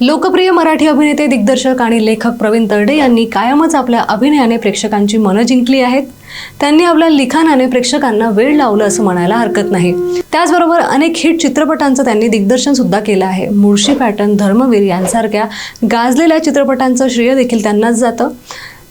लोकप्रिय मराठी अभिनेते दिग्दर्शक आणि लेखक प्रवीण तरडे यांनी कायमच आपल्या अभिनयाने प्रेक्षकांची मनं जिंकली आहेत. त्यांनी आपल्या लिखाणाने प्रेक्षकांना वेळ लावलं असं म्हणायला हरकत नाही. त्याचबरोबर अनेक हिट चित्रपटांचं त्यांनी दिग्दर्शन सुद्धा केलं आहे. मुळशी पॅटर्न धर्मवीर यांसारख्या गाजलेल्या चित्रपटांचं श्रेय देखील त्यांनाच जातं.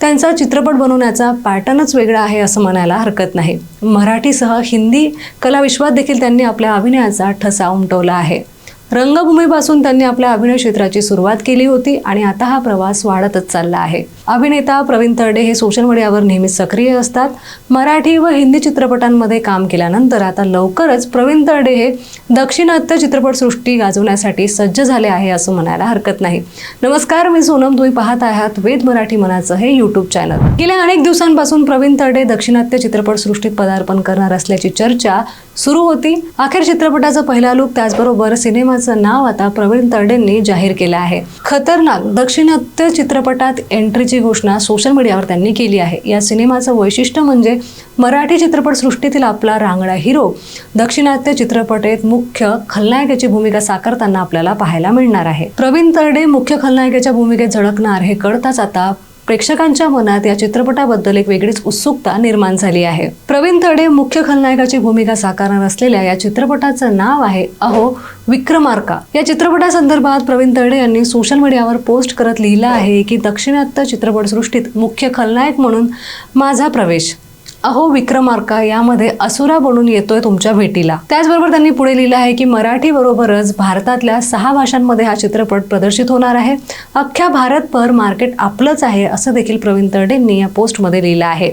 त्यांचा चित्रपट बनवण्याचा पॅटर्नच वेगळा आहे असं म्हणायला हरकत नाही. मराठीसह हिंदी कलाविश्वात देखील त्यांनी आपल्या अभिनयाचा ठसा उमटवला आहे. रंगभूमीपासून त्यांनी आपल्या अभिनय क्षेत्राची सुरुवात केली होती आणि आता हा प्रवास वाढतच चालला आहे. अभिनेता प्रवीण तरडे हे सोशल मीडियावर नेहमी सक्रिय असतात. मराठी व हिंदी चित्रपटांमध्ये काम केल्यानंतर आता लवकरच प्रवीण तरडे हे दक्षिणात्य चित्रपटसृष्टी गाजवण्यासाठी सज्ज झाले आहे असं म्हणायला हरकत नाही. नमस्कार मी सोनम. तुम्ही पाहत आहात वेद मराठी मनाचं हे यूट्यूब चॅनल गेल्या अनेक दिवसांपासून प्रवीण तरडे दक्षिणात्य चित्रपटसृष्टीत पदार्पण करणार असल्याची चर्चा सुरू होती. अखेर चित्रपटाचा पहिला लुक त्याचबरोबर सिनेमाचं नाव आता प्रवीण तरडेंनी जाहीर केलं आहे. खतरनाक दक्षिणात्य चित्रपटात एंट्रीची घोषणा सोशल मीडियावर त्यांनी केली आहे. या सिनेमाचं वैशिष्ट्य म्हणजे मराठी चित्रपटसृष्टीतील आपला रांगडा हिरो. दक्षिणात्य चित्रपटेत मुख्य खलनायकाची भूमिका साकारताना आपल्याला पाहायला मिळणार आहे. प्रवीण तरडे मुख्य खलनायकाच्या भूमिकेत झळकणार हे कळताच आता प्रेक्षकांच्या मनात या चित्रपटाबद्दल एक वेगळीच उत्सुकता निर्माण झाली आहे. प्रवीण तडे मुख्य खलनायकाची भूमिका साकारणार असलेल्या या चित्रपटाचं नाव आहे अहो विक्रमार्का. या चित्रपटासंदर्भात प्रवीण तडे यांनी सोशल मीडियावर पोस्ट करत लिहिलं आहे की दक्षिणात्य चित्रपटसृष्टीत मुख्य खलनायक म्हणून माझा प्रवेश. अहो विक्रमार्का यामध्ये असुरा बनून येतोय तुमच्या भेटीला. त्याचबरोबर त्यांनी पुढे लिहिलं आहे की मराठी बरोबरच भारतातल्या सहा भाषांमध्ये हा चित्रपट प्रदर्शित होणार आहे. अख्ख्या भारतभर मार्केट आपलंच आहे असं देखील प्रवीण तरडेंनी या पोस्टमध्ये लिहिलं आहे.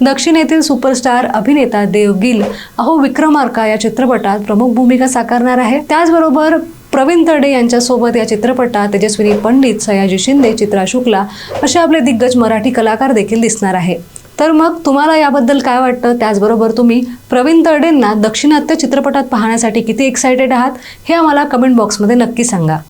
दक्षिणेतील सुपरस्टार अभिनेता देव गिल अहो विक्रमार्का या चित्रपटात प्रमुख भूमिका साकारणार आहे. त्याचबरोबर प्रवीण तरडे यांच्यासोबत या चित्रपटात तेजस्विनी पंडित सयाजी शिंदे चित्रा शुक्ला असे आपले दिग्गज मराठी कलाकार देखील दिसणार आहे. तर मग तुम्हाला याबद्दल काय वाटतं? त्याचबरोबर तुम्ही प्रवीण तरडेंना दक्षिणात्य चित्रपटात पाहण्यासाठी किती एक्सायटेड आहात? हे आम्हाला कमेंट बॉक्समध्ये नक्की सांगा.